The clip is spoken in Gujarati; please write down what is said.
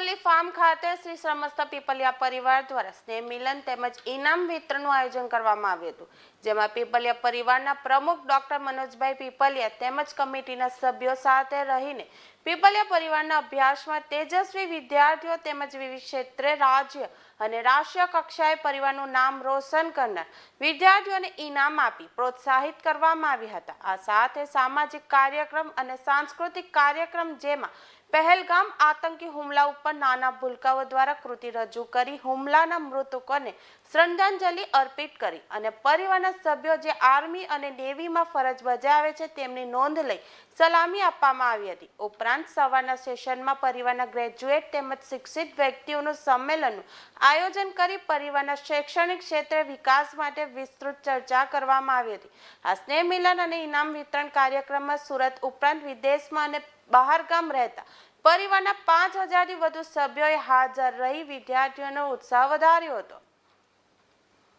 તેજસ્વી શ્રમસ્થ પીપલિયા પરિવાર દ્વારા સ્નેહ મિલન તેમજ ઇનામ વિતરણનું આયોજન કરવામાં આવ્યું હતું, જેમાં પીપલિયા પરિવારના પ્રમુખ ડોક્ટર મનોજભાઈ પીપલિયા તેમજ કમિટીના સભ્યો સાથે રહીને પીપલિયા પરિવારના અભ્યાસમાં તેજસ્વી વિદ્યાર્થીઓ તેમજ વિવિધ ક્ષેત્રે રાજ્ય અને રાષ્ટ્રીય કક્ષાએ પરિવારનું નામ રોશન કરનાર વિદ્યાર્થીઓને ઇનામ આપી પ્રોત્સાહિત કરવામાં આવ્યા હતા. આ સાથે સામાજિક કાર્યક્રમ અને સાંસ્કૃતિક કાર્યક્રમ જેમાં પહેલગામ આતંકી હુમલા ઉપર નાના ભૂલકાઓ દ્વારા કૃતિ રજૂ કરી હુમલાના મૃતકોને શ્રદ્ધાંજલિ અર્પિત કરી અને પરિવારના સભ્યો જે આર્મી અને નેવીમાં ફરજ બજાવે છે તેમની નોંધ લઈ સલામી આપવામાં આવી હતી. ઉપરાંત સવારના સેશનમાં પરિવારના ગ્રેજ્યુએટ તેમજ શિક્ષિત વ્યક્તિઓનું સંમેલનનું આયોજન કરી પરિવારના શૈક્ષણિક ક્ષેત્રે વિકાસ માટે વિસ્તૃત ચર્ચા કરવામાં આવી હતી. આ સ્નેહ મિલન અને ઇનામ વિતરણ કાર્યક્રમમાં સુરત ઉપરાંત વિદેશમાં અને બહાર ગામ રહેતા. પરિવારના પાંચ હજારથી વધુ સભ્યોએ હાજર રહી વિદ્યાર્થીઓનો ઉત્સાહ વધાર્યો હતો.